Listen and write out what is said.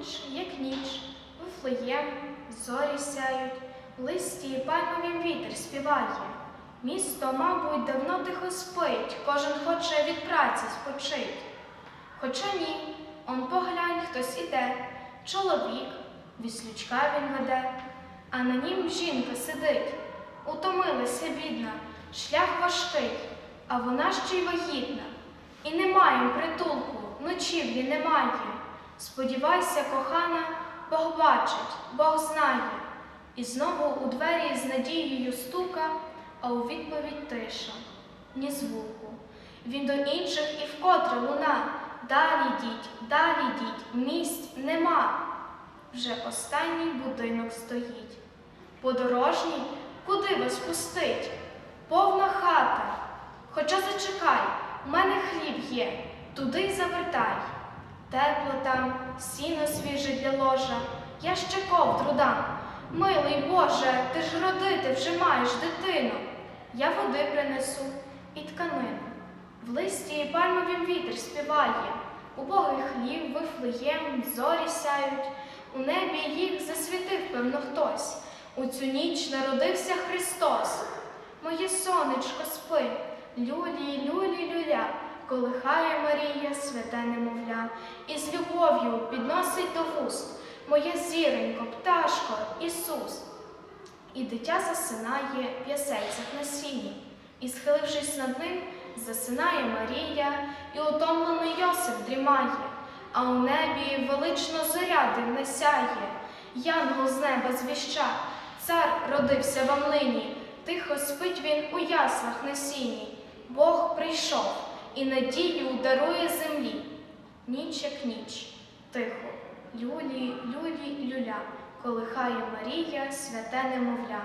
ніч, як ніч, вифлеєм, зорі сяють, в листі пальмовім вітер співає. Місто, мабуть, давно тихо спить, кожен хоче від праці спочить. Хоча ні, он поглянь, хтось іде, чоловік, віслючка він веде, а на нім жінка сидить. Утомилася бідна, шлях важкий, а вона ще й вагітна. І немає притулку, ночівлі немає. Сподівайся, кохана, Бог бачить, Бог знає. І знову у двері з надією стука, а у відповідь тиша, ні звуку. Він до інших і вкотре луна. Далі йдіть, далі йдіть, місць нема. Вже останній будинок стоїть. Подорожній, куди вас пустить? Повна хата. Хоча зачекай, у мене хліб є, туди й завертай. Тепло там, сіно свіже для ложа, я ще ковдру дам. Милий Боже, ти ж родити вже маєш дитину. Я води принесу і тканину. В листі і пальмовім вітер співає, убогий хлів, вифлеєм, зорі сяють, у небі їх засвітив, певно, хтось. У цю ніч народився Христос. Моє сонечко спи, люлі, люлі, люля, колихає Марія, до вуст. Моє зіронько, пташко, Ісус. І дитя засинає в ясельцях на сіні, і, схилившись над ним, засинає Марія, і утомлений Йосип дрімає, а у небі велично зоря дивна сяє, янгол з неба звіща, цар родився в Амлині, тихо спить він у яслах на сіні. Бог прийшов і надію дарує землі. Ніч як ніч, люлі, люлі, люля, колихає Марія, святе немовля.